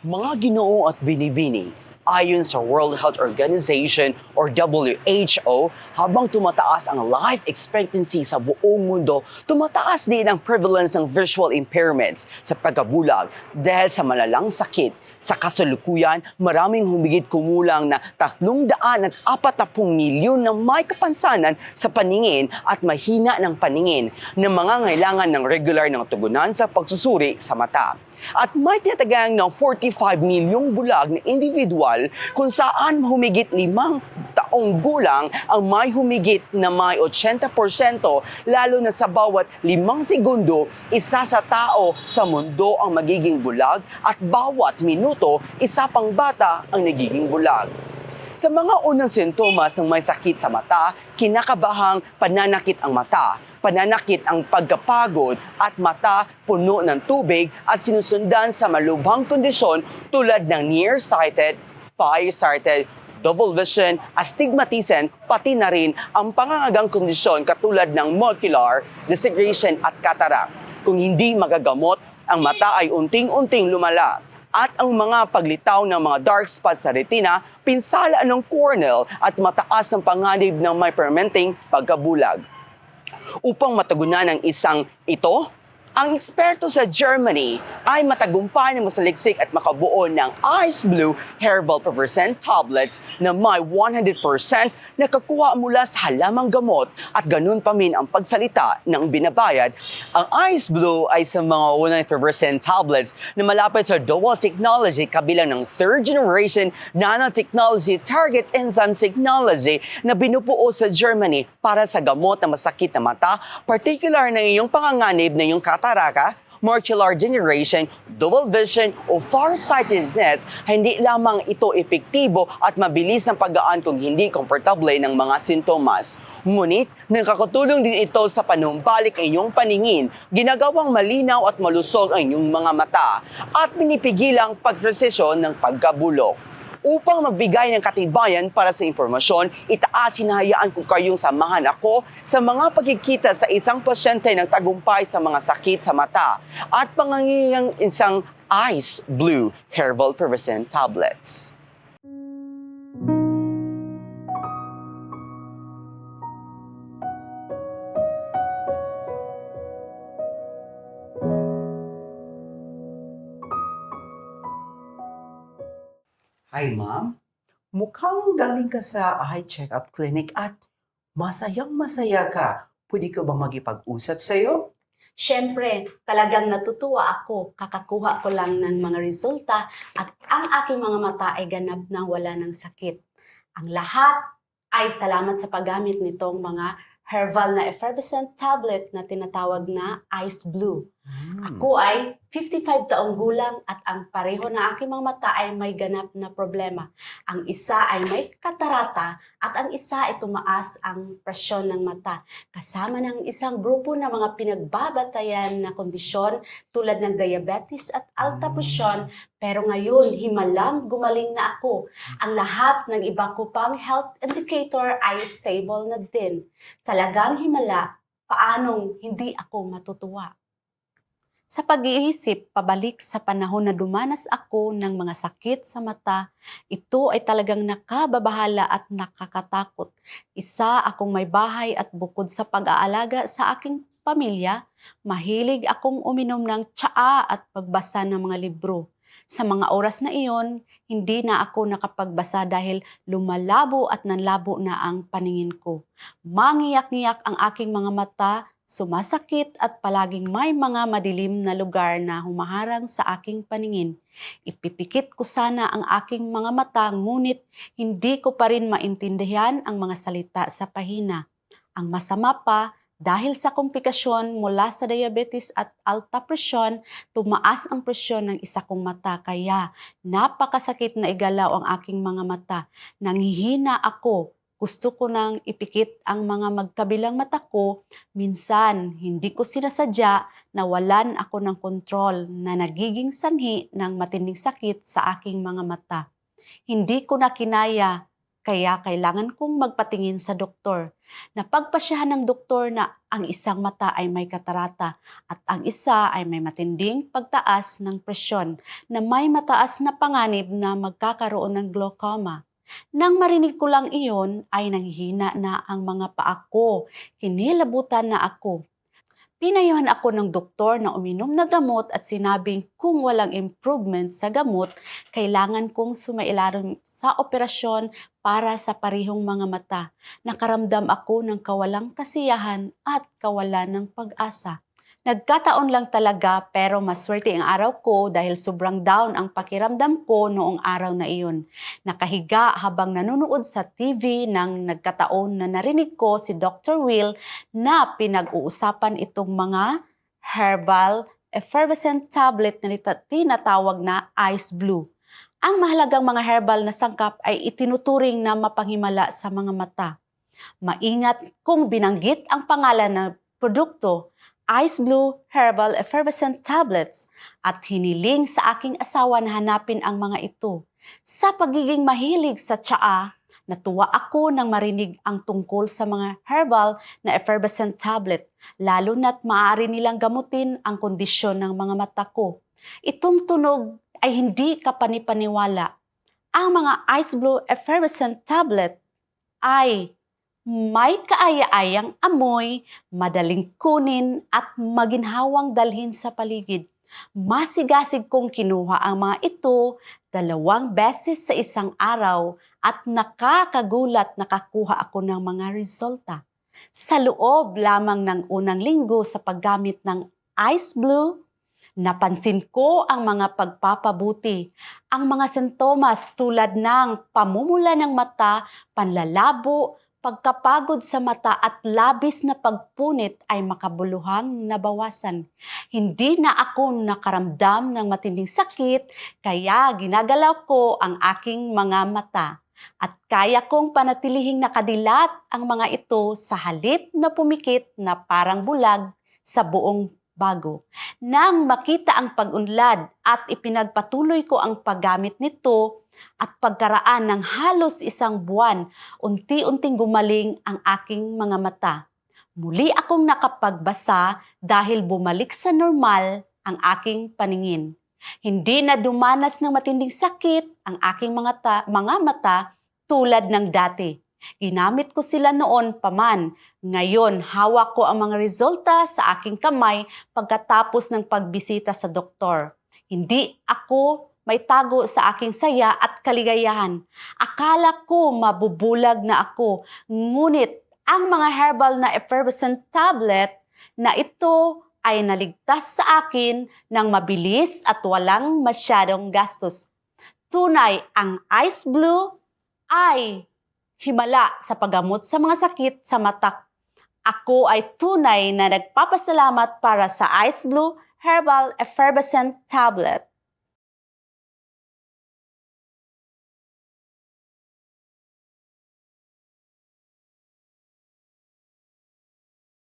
Mga ginoo at binibini, ayon sa World Health Organization or WHO, habang tumataas ang life expectancy sa buong mundo, tumataas din ang prevalence ng visual impairments sa pagkabulag dahil sa malalang sakit. Sa kasalukuyan, maraming humigit kumulang na 340 milyon ng may kapansanan sa paningin at mahina ng paningin na mga ngailangan ng regular ng tugunan sa pagsusuri sa mata. At may tinatagang ng 45 milyong bulag na individual kung saan humigit limang taong gulang ang may humigit na may 80% lalo na sa bawat limang segundo, isa sa tao sa mundo ang magiging bulag at bawat minuto, isa pang bata ang nagiging bulag. Sa mga unang sintomas ng may sakit sa mata, kinakabahang pananakit ang mata, pananakit ang pagkapagod at mata puno ng tubig at sinusundan sa malubhang kondisyon tulad ng nearsighted, farsighted, double vision, astigmatism, pati na rin ang pangangagang kondisyon katulad ng macular desegregation at cataract. Kung hindi magagamot, ang mata ay unting-unting lumala at ang mga paglitaw ng mga dark spots sa retina, pinsala ng corneal at mataas ang panganib ng may fermenting pagkabulag. Upang matagunan ang isang ito, ang eksperto sa Germany ay matagumpay na masaliksik at makabuo ng Ice Blue Herbal Percent Tablets na may 100% nakakuha mula sa halamang gamot at ganun pa min ang pagsalita ng binabayad. Ang Ice Blue ay sa mga 100% tablets na malapit sa dual technology kabilang ng third generation nanotechnology target enzyme technology na binubuo sa Germany para sa gamot na masakit na mata, particular na iyong panganganib na iyong kataraka, macular degeneration, double vision o farsightedness, hindi lamang ito epektibo at mabilis ang paggaan kung hindi komportable ng mga sintomas. Ngunit, nakakatulong din ito sa panumbalik ang iyong paningin, ginagawang malinaw at malusog ang iyong mga mata, at pinipigilang pagpresesyon ng pagkabulok. Upang magbigay ng katibayan para sa impormasyon, itaas hinahayaan ko kayong samahan ako sa mga pagkikita sa isang pasyente ng tagumpay sa mga sakit sa mata at pangangingang isang Ice Blue Herbal Pervescent Tablets. Hi, ma'am. Mukhang galing ka sa eye check-up clinic at masayang masaya ka. Pwede ko bang magipag-usap sa'yo? Siyempre, talagang natutuwa ako. Kakakuha ko lang ng mga resulta at ang aking mga mata ay ganap na wala ng sakit. Ang lahat ay salamat sa paggamit nitong mga herbal na effervescent tablet na tinatawag na Ice Blue. Hmm. Ako ay 55 taong gulang at ang pareho ng aking mga mata ay may ganap na problema. Ang isa ay may katarata at ang isa ay tumaas ang presyon ng mata. Kasama ng isang grupo ng mga pinagbabatayan na kondisyon tulad ng diabetes at alta presyon pero ngayon himalang gumaling na ako. Ang lahat ng iba ko pang health indicator ay stable na din. Talagang himala, paanong hindi ako matutuwa? Sa pag-iisip, pabalik sa panahon na dumanas ako ng mga sakit sa mata, ito ay talagang nakababahala at nakakatakot. Isa akong may bahay at bukod sa pag-aalaga sa aking pamilya, mahilig akong uminom ng tsaa at pagbasa ng mga libro. Sa mga oras na iyon, hindi na ako nakapagbasa dahil lumalabo at nanlabo na ang paningin ko. Mangiyak-ngiyak ang aking mga mata, sumasakit at palaging may mga madilim na lugar na humaharang sa aking paningin. Ipipikit ko sana ang aking mga mata ngunit hindi ko pa rin maintindihan ang mga salita sa pahina. Ang masama pa, dahil sa komplikasyon mula sa diabetes at alta presyon, tumaas ang presyon ng isa kong mata kaya napakasakit na igalaw ang aking mga mata. Nanghihina ako. Gusto ko nang ipikit ang mga magkabilang mata ko. Minsan, hindi ko sinasadya na walan ako ng kontrol na nagiging sanhi ng matinding sakit sa aking mga mata. Hindi ko na kinaya Kaya kailangan kong magpatingin sa doktor. Napagpasyahan ng doktor na ang isang mata ay may katarata at ang isa ay may matinding pagtaas ng presyon na may mataas na panganib na magkakaroon ng glaucoma. Nang marinig ko lang iyon ay nanghihina na ang mga paa ko. Kinilabutan na ako. Pinayuhan ako ng doktor na uminom na gamot at sinabing kung walang improvement sa gamot, kailangan kong sumailalim sa operasyon para sa parihong mga mata. Nakaramdam ako ng kawalang kasiyahan at kawalan ng pag-asa. Nagkataon lang talaga pero maswerte ang araw ko dahil sobrang down ang pakiramdam ko noong araw na iyon. Nakahiga habang nanonood sa TV nang nagkataon na narinig ko si Dr. Will na pinag-uusapan itong mga herbal effervescent tablet na tinatawag na Ice Blue. Ang mahalagang mga herbal na sangkap ay itinuturing na mapanghimala sa mga mata. Maingat kung binanggit ang pangalan ng produkto, Ice Blue Herbal Effervescent Tablets at hiniling sa aking asawa na hanapin ang mga ito. Sa pagiging mahilig sa tsaa, natuwa ako nang marinig ang tungkol sa mga herbal na effervescent tablet, lalo na't maaari nilang gamutin ang kondisyon ng mga mata ko. Itong tunog ay hindi kapanipaniwala. Ang mga Ice Blue Effervescent Tablet ay may kaaya-ayang amoy, madaling kunin at maginhawang dalhin sa paligid. Masigasig kong kinuha ang mga ito dalawang beses sa isang araw at nakakagulat nakakuha ako ng mga resulta. Sa loob lamang ng unang linggo sa paggamit ng Ice Blue, napansin ko ang mga pagpapabuti. Ang mga sintomas tulad ng pamumula ng mata, panlalabo, pagkapagod sa mata at labis na pagpunit ay makabuluhang nabawasan. Hindi na ako nakaramdam ng matinding sakit, kaya ginagalaw ko ang aking mga mata. At kaya kong panatilihing nakadilat ang mga ito sa halip na pumikit na parang bulag sa buong bago. Nang makita ang pag-unlad at ipinagpatuloy ko ang paggamit nito at pagkaraan ng halos isang buwan, unti-unting gumaling ang aking mga mata. Muli akong nakapagbasa dahil bumalik sa normal ang aking paningin. Hindi na dumanas ng matinding sakit ang aking mga, ta- mga mata tulad ng dati. Ginamit ko sila noon paman. Ngayon, hawak ko ang mga resulta sa aking kamay pagkatapos ng pagbisita sa doktor. Hindi ako may tago sa aking saya at kaligayahan. Akala ko mabubulag na ako, ngunit ang mga herbal na effervescent tablet na ito ay naligtas sa akin ng mabilis at walang masyadong gastos. Tunay, ang Ice Blue ay himala sa paggamot sa mga sakit sa mata. Ako ay tunay na nagpapasalamat para sa Ice Blue Herbal Effervescent Tablet.